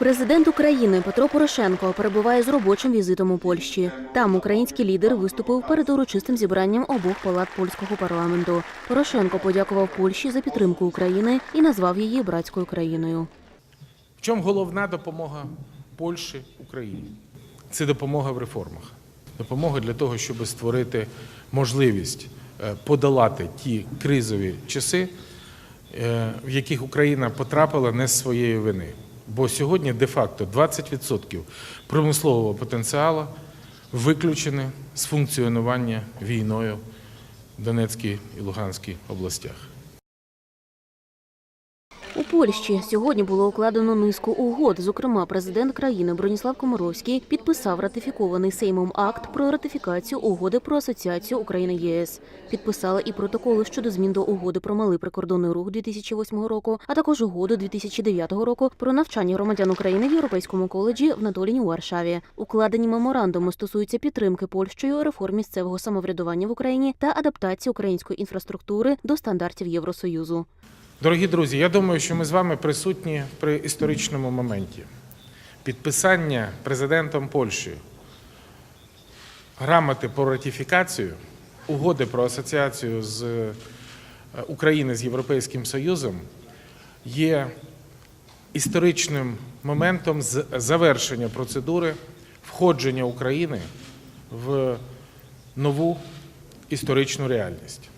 Президент України Петро Порошенко перебуває з робочим візитом у Польщі. Там український лідер виступив перед урочистим зібранням обох палат польського парламенту. Порошенко подякував Польщі за підтримку України і назвав її братською країною. В чому головна допомога Польщі Україні? Це допомога в реформах. Допомога для того, щоб створити можливість е, подолати ті кризові часи, е, в яких Україна потрапила не з своєї вини. Бо сьогодні де-факто 20% промислового потенціалу виключені з функціонування війною в Донецькій і Луганській областях. У Польщі сьогодні було укладено низку угод. Зокрема, президент країни Броніслав Комаровський підписав ратифікований Сеймом акт про ратифікацію угоди про асоціацію України ЄС. Підписали і протоколи щодо змін до угоди про малий прикордонний рух 2008 року, а також угоду 2009 року про навчання громадян України в Європейському коледжі в Надоліні у Варшаві. Укладені меморандуми стосуються підтримки Польщею реформ місцевого самоврядування в Україні та адаптації української інфраструктури до стандартів Євросоюзу. Дорогі друзі, я думаю, що ми з вами присутні при історичному моменті. Підписання президентом Польщі грамоти про ратифікацію угоди про асоціацію з е, України з Європейським Союзом є історичним моментом з завершення процедури входження України в нову історичну реальність.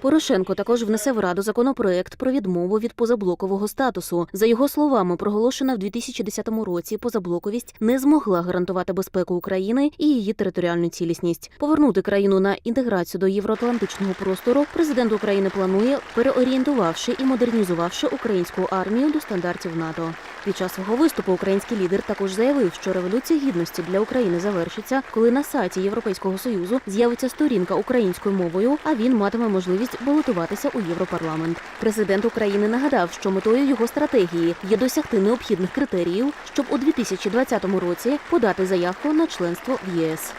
Порошенко також внесе в раду законопроект про відмову від позаблокового статусу. За його словами, проголошена в 2010 році позаблоковість не змогла гарантувати безпеку України і її територіальну цілісність. Повернути країну на інтеграцію до євроатлантичного простору президент України планує, переорієнтувавши і модернізувавши українську армію до стандартів НАТО. Під час свого виступу український лідер також заявив, що революція гідності для України завершиться, коли на сайті Європейського союзу з'явиться сторінка українською мовою, а він матиме можливість балотуватися у Європарламент. Президент України нагадав, що метою його стратегії є досягти необхідних критеріїв, щоб у 2020 році подати заявку на членство в ЄС.